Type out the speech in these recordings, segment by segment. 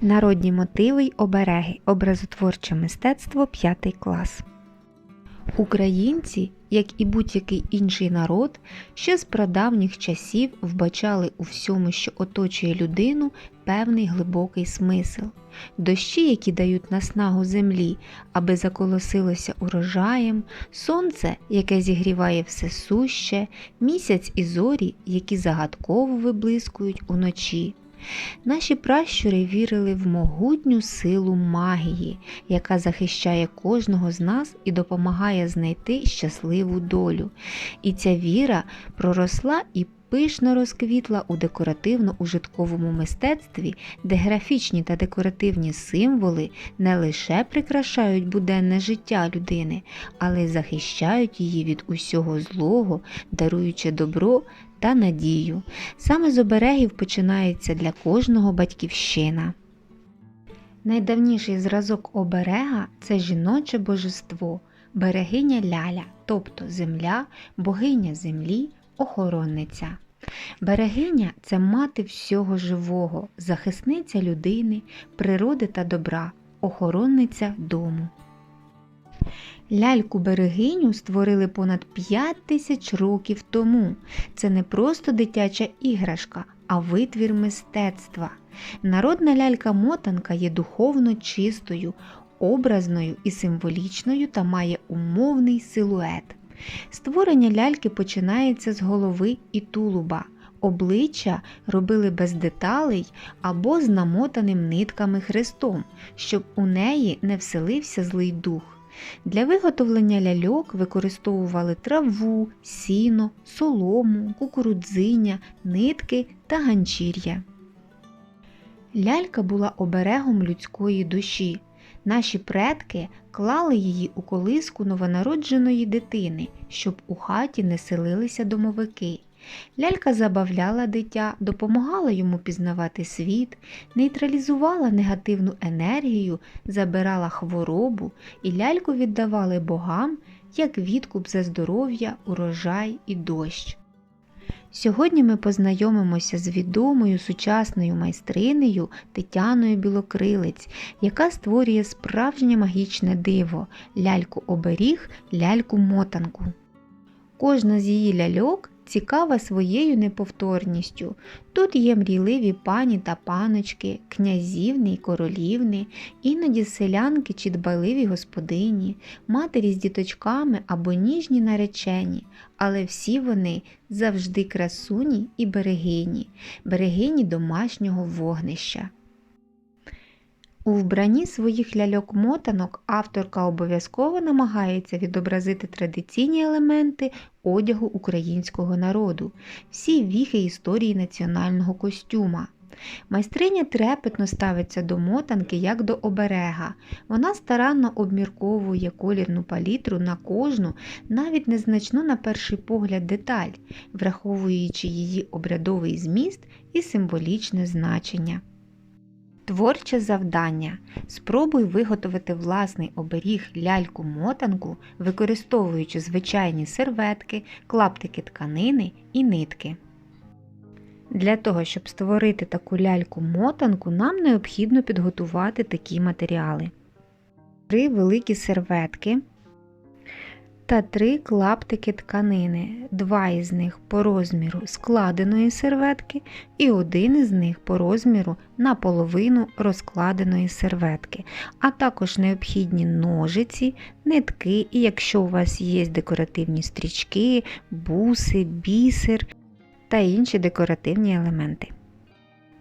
Народні мотиви й обереги. Образотворче мистецтво 5 клас. Українці, як і будь-який інший народ, ще з прадавніх часів вбачали у всьому, що оточує людину, певний глибокий смисл. Дощі, які дають наснагу землі, аби заколосилося урожаєм, сонце, яке зігріває все суще, місяць і зорі, які загадково виблискують уночі. Наші пращури вірили в могутню силу магії, яка захищає кожного з нас і допомагає знайти щасливу долю. І ця віра проросла і пишно розквітла у декоративно-ужитковому мистецтві, де графічні та декоративні символи не лише прикрашають буденне життя людини, але й захищають її від усього злого, даруючи добро та надію. Саме з оберегів починається для кожного батьківщина. Найдавніший зразок оберега це жіноче божество, берегиня ляля, тобто земля, богиня землі, охоронниця. Берегиня це мати всього живого, захисниця людини, природи та добра, охоронниця дому. Ляльку берегиню створили понад 5 тисяч років тому. Це не просто дитяча іграшка, а витвір мистецтва. Народна лялька-мотанка є духовно чистою, образною і символічною та має умовний силует. Створення ляльки починається з голови і тулуба. Обличчя робили без деталей або з намотаним нитками хрестом, щоб у неї не вселився злий дух. Для виготовлення ляльок використовували траву, сіно, солому, кукурудзиня, нитки та ганчір'я. Лялька була оберегом людської душі. Наші предки клали її у колиску новонародженої дитини, щоб у хаті не селилися домовики. Лялька забавляла дитя, допомагала йому пізнавати світ, нейтралізувала негативну енергію, забирала хворобу і ляльку віддавали богам як відкуп за здоров'я, урожай і дощ. Сьогодні ми познайомимося з відомою сучасною майстринею Тетяною Білокрилець, яка створює справжнє магічне диво ляльку оберіг, ляльку мотанку. Кожна з її ляльок цікава своєю неповторністю. Тут є мрійливі пані та паночки, князівни й королівни, іноді селянки чи дбайливі господині, матері з діточками або ніжні наречені, але всі вони завжди красуні і берегині, берегині домашнього вогнища. У вбранні своїх ляльок-мотанок авторка обов'язково намагається відобразити традиційні елементи одягу українського народу, всі віхи історії національного костюма. Майстриня трепетно ставиться до мотанки як до оберега. Вона старанно обмірковує колірну палітру на кожну, навіть незначну на перший погляд деталь, враховуючи її обрядовий зміст і символічне значення. Творче завдання. Спробуй виготовити власний оберіг ляльку-мотанку, використовуючи звичайні серветки, клаптики тканини і нитки. Для того, щоб створити таку ляльку-мотанку, нам необхідно підготувати такі матеріали: три великі серветки та три клаптики тканини, два із них по розміру складеної серветки і один із них по розміру наполовину розкладеної серветки, а також необхідні ножиці, нитки і якщо у вас є декоративні стрічки, буси, бісер та інші декоративні елементи.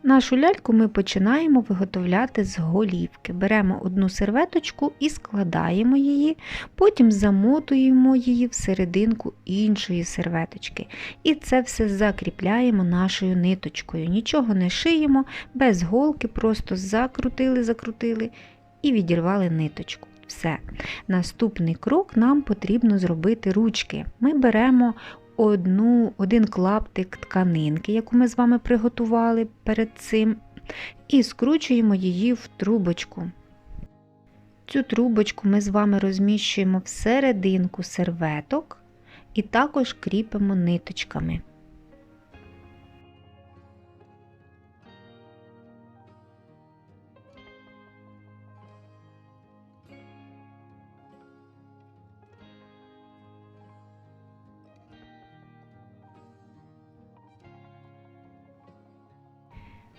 Нашу ляльку ми починаємо виготовляти з голівки. Беремо одну серветочку і складаємо її, потім замотуємо її в серединку іншої серветочки. І це все закріпляємо нашою ниточкою. Нічого не шиємо, без голки, просто закрутили, закрутили і відірвали ниточку. Все. Наступний крок нам потрібно зробити ручки. Ми беремо одну, один клаптик тканинки, яку ми з вами приготували перед цим, і скручуємо її в трубочку. Цю трубочку ми з вами розміщуємо всерединку серветок і також кріпимо ниточками.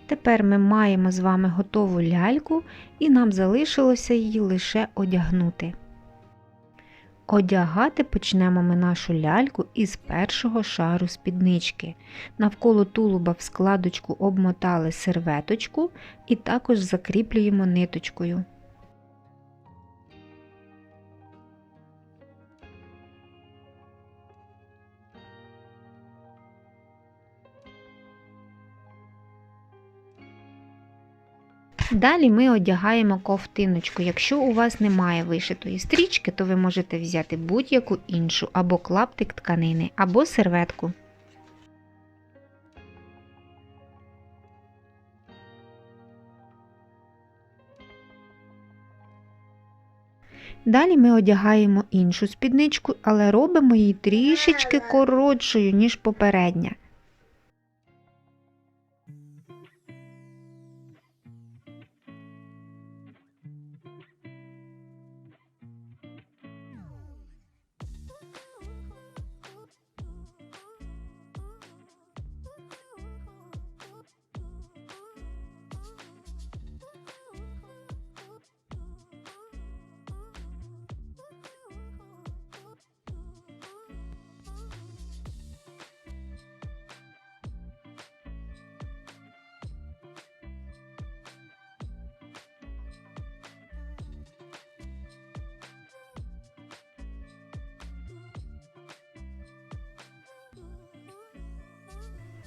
Тепер ми маємо з вами готову ляльку, і нам залишилося її лише одягнути. Одягати почнемо ми нашу ляльку із першого шару спіднички. Навколо тулуба в складочку обмотали серветочку і також закріплюємо ниточкою. Далі ми одягаємо ковтиночку. Якщо у вас немає вишитої стрічки, то ви можете взяти будь-яку іншу або клаптик тканини, або серветку. Далі ми одягаємо іншу спідничку, але робимо її трішечки коротшою, ніж попередня.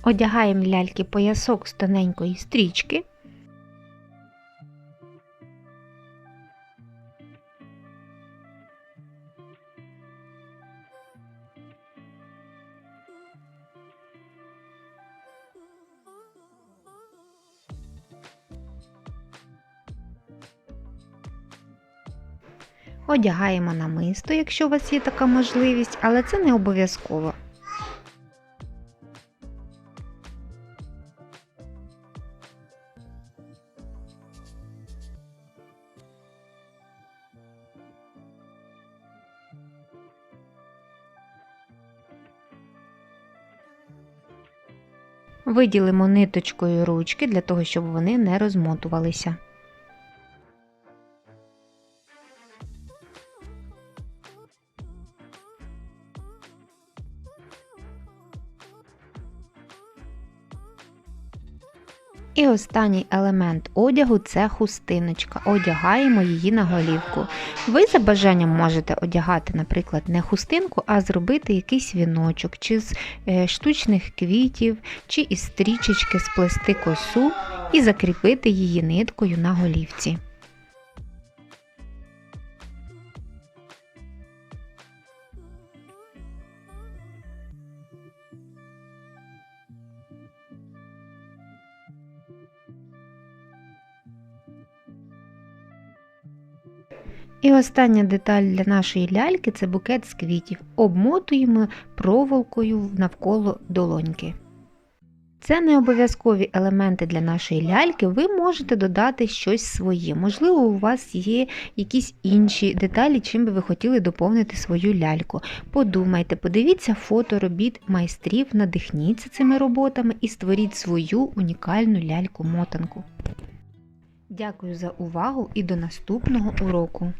Одягаємо ляльки поясок з тоненької стрічки. Одягаємо намисто, якщо у вас є така можливість, але це не обов'язково. Виділимо ниточкою ручки для того, щоб вони не розмотувалися. І останній елемент одягу це хустиночка. Одягаємо її на голівку. Ви за бажанням можете одягати, наприклад, не хустинку, а зробити якийсь віночок, чи з е, штучних квітів, чи із стрічечки сплести косу і закріпити її ниткою на голівці. І остання деталь для нашої ляльки це букет з квітів. Обмотуємо проволокою навколо долоньки. Це не обов'язкові елементи для нашої ляльки, ви можете додати щось своє. Можливо, у вас є якісь інші деталі, чим би ви хотіли доповнити свою ляльку. Подумайте, подивіться фото робіт майстрів, надихніться цими роботами і створіть свою унікальну ляльку-мотанку. Дякую за увагу і до наступного уроку!